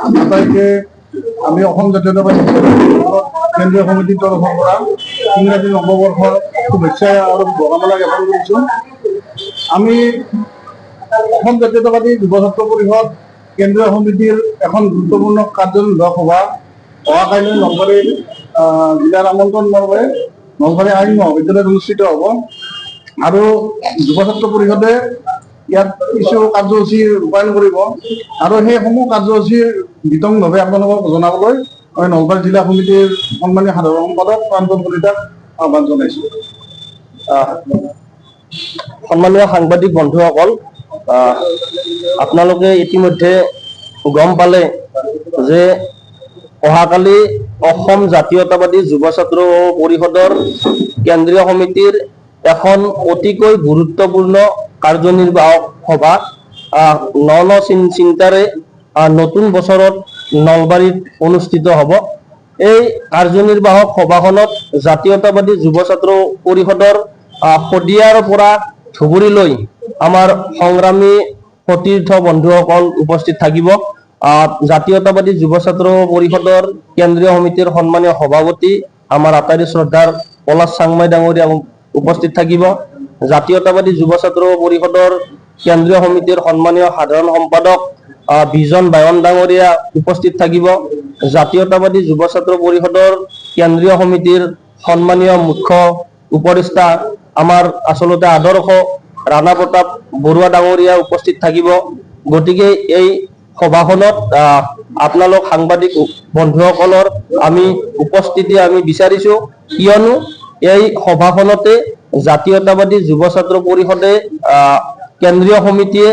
আটাইকে আমি অসম জাতীয়তাবাদী কেন্দ্ৰীয় সমিতিৰ তৰফৰ পৰা ইংৰাজী নৱবৰ্ষৰ শুভেচ্ছা আৰু বগামালা জ্ঞাপন কৰিছো আমি অসম জাতীয়তাবাদী যুৱ ছাত্ৰ পৰিষদ কেন্দ্ৰীয় সমিতিৰ এখন গুৰুত্বপূৰ্ণ কাৰ্যনিৰ্বাহক সভা অহাকাইলৈ নলবাৰীৰ আহ, জিলাৰ আমন্ত্ৰণ মৰ্মে নলবাৰী আইন মহাবিদ্যালয়ত অনুষ্ঠিত হ'ব। আৰু যুৱ ছাত্ৰ পৰিষদে ইয়াত কিছু কাৰ্যসূচী ৰূপায়ণ কৰিব আৰু সেইসমূহ কাৰ্যসূচীৰ বিতংভাৱে আপোনালোকক জনাবলৈ মই নলবাৰী জিলা সমিতিৰ সন্মানীয় সাধাৰণ সম্পাদক প্ৰাঞ্জল কলিতাক আহ্বান জনাইছো। সন্মানীয় সাংবাদিক বন্ধুসকল আপোনালোকে ইতিমধ্যে গম পালে যে অহাকালি অসম জাতীয়তাবাদী যুৱ ছাত্ৰ পৰিষদৰ কেন্দ্ৰীয় সমিতিৰ এখন অতিকৈ গুৰুত্বপূৰ্ণ কাৰ্যনিৰ্বাহক সভা ন ন চিন- চিন্তাৰে নতুন বছৰত নলবাৰীত অনুষ্ঠিত হ'ব। এই কাৰ্যনিৰ্বাহক সভাখনত জাতীয়তাবাদী যুৱ ছাত্ৰ পৰিষদৰ শদিয়াৰ পৰা ধুবুৰীলৈ আমাৰ সংগ্ৰামী সতীৰ্থ বন্ধুসকল উপস্থিত থাকিব। জাতীয়তাবাদী যুৱ ছাত্ৰ পৰিষদৰ কেন্দ্ৰীয় সমিতিৰ সন্মানীয় সভাপতি, আমাৰ আটাইৰে শ্ৰদ্ধাৰ পলাশ চাংমাই ডাঙৰীয়া উপস্থিত থাকিব। জাতীয়তাবাদী যুৱ ছাত্ৰ পৰিষদৰ কেন্দ্ৰীয় সমিতিৰ সন্মানীয় সাধাৰণ সম্পাদক বিজন বায়ন ডাঙৰীয়া উপস্থিত থাকিব। জাতীয়তাবাদী যুৱ ছাত্ৰ পৰিষদৰ কেন্দ্ৰীয় সমিতিৰ সন্মানীয় মুখ্য উপদেষ্টা, আমাৰ আচলতে আদৰ্শ ৰাণা প্ৰতাপ বৰুৱা ডাঙৰীয়া উপস্থিত থাকিব। গতিকে এই সভাখনত আপোনালোক সাংবাদিক বন্ধুসকলৰ আমি উপস্থিতি আমি বিচাৰিছো। কিয়নো এই সভাখনতে জাতীয়তাবাদী যুৱ ছাত্ৰ পৰিষদে কেন্দ্ৰীয় সমিতিয়ে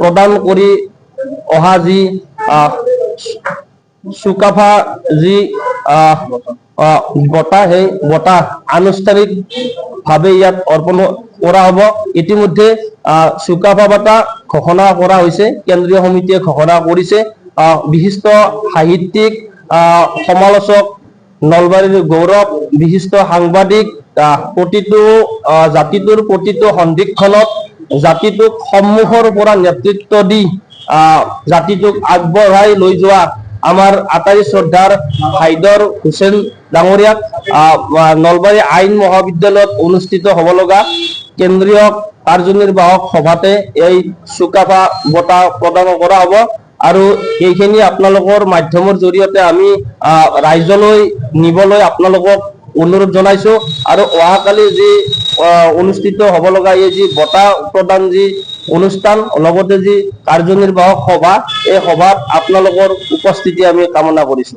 প্ৰদান কৰি অহা যি চুকাফা যি বঁটা, সেই বঁটা আনুষ্ঠানিক ভাৱে ইয়াত অৰ্পণ কৰা হ'ব। ইতিমধ্যে চুকাফা বঁটা ঘোষণা কৰা হৈছে, কেন্দ্ৰীয় সমিতিয়ে ঘোষণা কৰিছে। বিশিষ্ট সাহিত্যিক সমালোচক নলবাৰীৰ গৌৰৱ, বিশিষ্ট সাংবাদিক প্ৰতিটো জাতিটোৰ প্ৰতিটো সন্ধিক্ষণত জাতিটোক সন্মুখৰ পৰা নেতৃত্ব দি জাতিটোক আগবঢ়াই লৈ যোৱা আমাৰ আটাইৰে শ্ৰদ্ধাৰ হাইদৰ হুছেইন ডাঙৰীয়াক নলবাৰী আইন মহাবিদ্যালয়ত অনুষ্ঠিত হ'ব লগা কেন্দ্ৰীয় কাৰ্যনিৰ্বাহক সভাতে এই চুকাফা বঁটা প্ৰদান কৰা হ'ব আৰু এইখিনি আপোনালোকৰ মাধ্যমৰ জৰিয়তে আমি ৰাইজলৈ, নিবলৈ আপোনালোকক অনুৰোধ জনাইছো। আৰু অহাকালি যি অনুষ্ঠিত হ'ব লগা এই যি বঁটা প্ৰদান যি অনুষ্ঠান, লগতে যি কাৰ্যনিৰ্বাহক সভা, এই সভাত আপোনালোকৰ উপস্থিতি আমি কামনা কৰিছো।